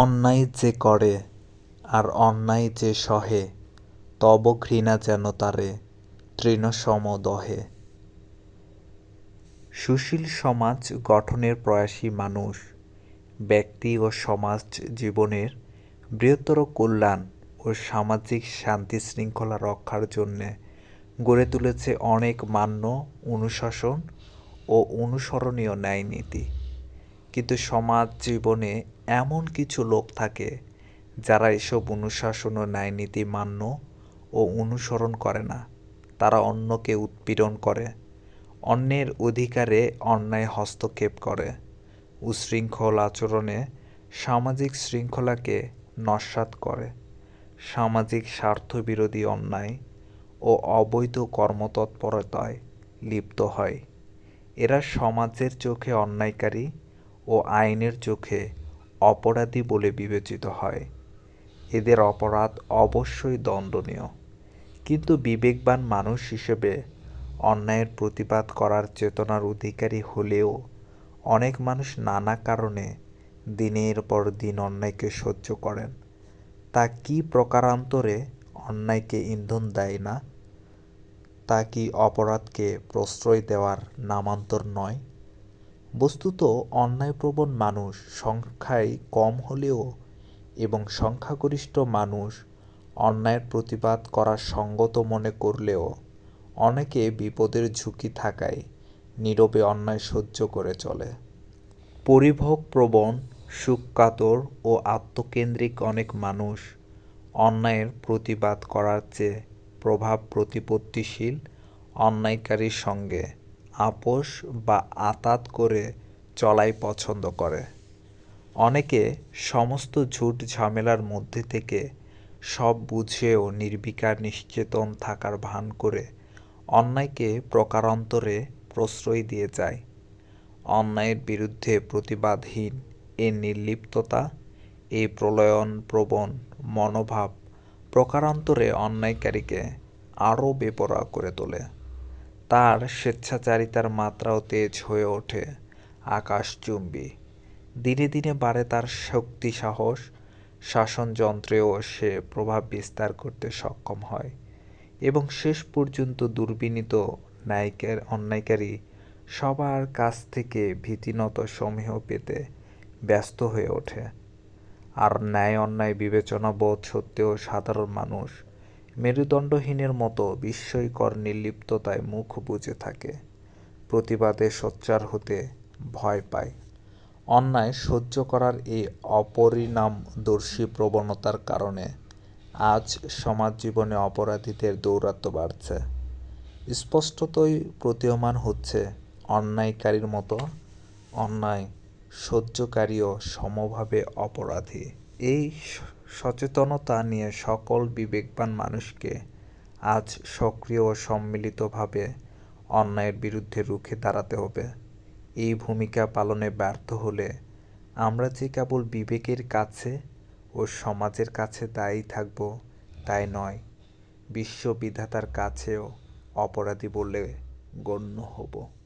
অন্যায় যে করে আর অন্যায় যে সহে, তব ঘৃণা যেন তারে তৃণসম দহে। সুশীল সমাজ গঠনের প্রয়াসী মানুষ, ব্যক্তি ও সমাজ জীবনের বৃহত্তর কল্যাণ ও সামাজিক শান্তি শৃঙ্খলা রক্ষার জন্যে গড়ে তুলেছে অনেক মান্য, অনুশাসন ও অনুসরণীয় ন্যায়নীতি। কিন্তু সমাজ জীবনে এমন কিছু লোক থাকে যারা এসব অনুশাসন ও ন্যায়নীতি মান্য ও অনুসরণ করে না। তারা অন্যকে উৎপীড়ন করে, অন্যের অধিকারে অন্যায় হস্তক্ষেপ করে। উশৃঙ্খল আচরণে সামাজিক শৃঙ্খলাকে নস্যাৎ করে। সামাজিক স্বার্থবিরোধী অন্যায় ও অবৈধ কর্মতৎপরতায় লিপ্ত হয়। এরা সমাজের চোখে অন্যায়কারী ও আইনের চোখে অপরাধী বলে বিবেচিত হয়। এদের অপরাধ অবশ্যই দণ্ডনীয়। কিন্তু বিবেকবান মানুষ হিসেবে অন্যায়ের প্রতিবাদ করার চেতনার অধিকারী হলেও অনেক মানুষ নানা কারণে দিনের পর দিন অন্যায়কে সহ্য করেন। তা কি প্রকারান্তরে অন্যায়কে ইন্ধন দেয় না? তা কি অপরাধকে প্রশ্রয় দেওয়ার নামান্তর নয়? বস্তুত অন্যায়প্রবণ মানুষ সংখ্যায় কম হলেও এবং সংখ্যাগরিষ্ঠ মানুষ অন্যায়ের প্রতিবাদ করা সঙ্গত মনে করলেও অনেকে বিপদের ঝুঁকি থাকায় নীরবে অন্যায় সহ্য করে চলে। পরিভোগ প্রবণ, সুখকাতর ও আত্মকেন্দ্রিক অনেক মানুষ অন্যায়ের প্রতিবাদ করার চেয়ে প্রভাব প্রতিপত্তিশীল অন্যায়কারীর সঙ্গে আপোষ বা আতাত করে চলাই পছন্দ করে। অনেকে সমস্ত ঝুট ঝামেলার মধ্যে থেকে সব বুঝেও নির্বিকার নিশ্চেতন থাকার ভান করে অন্যায়কে প্রকারান্তরে প্রশ্রয় দিয়ে যায়। অন্যায়ের বিরুদ্ধে প্রতিবাদহীন এ নির্লিপ্ততা এই প্রলয়ন প্রবণ মনোভাব প্রকারান্তরে অন্যায়কারীকে আরও বেপরোয়া করে তোলে। তার স্বেচ্ছাচারিতার মাত্রাও তেজ হয়ে ওঠে, আকাশচুম্বী। দিনে দিনে বাড়ে তার শক্তি সাহস শাসনযন্ত্রেও সে প্রভাব বিস্তার করতে সক্ষম হয় এবং শেষ পর্যন্ত দুর্বিনীত ন্যায়িকের অন্যায়কারী সবার কাছ থেকে ভীতিনত সমীহ পেতে ব্যস্ত হয়ে ওঠে। আর ন্যায় অন্যায় বিবেচনা বোধ সত্ত্বেও সাধারণ মানুষ মেরুদণ্ডহীনের মতো বিস্ময়কর নির্লিপ্ততায় মুখ বুজে থাকে। প্রতিবাদে সোচ্চার হতে ভয় পায়। অন্যায় সহ্য করার এই অপরিণামদর্শী প্রবণতার কারণে আজ সমাজ জীবনে অপরাধীদের দৌরাত্ম্য বাড়ছে। স্পষ্টতই প্রতীয়মান হচ্ছে অন্যায়কারীর মতো অন্যায় সহ্যকারীও সমভাবে অপরাধী। এই সচেতনতা নিয়ে সকল বিবেকবান মানুষকে আজ সক্রিয় ও সম্মিলিতভাবে অন্যায়ের বিরুদ্ধে রুখে দাঁড়াতে হবে। এই ভূমিকা পালনে ব্যর্থ হলে আমরা যে কেবল বিবেকের কাছে ও সমাজের কাছে দায়ী থাকব তাই নয়, বিশ্ববিধাতার কাছেও অপরাধী বলে গণ্য হব।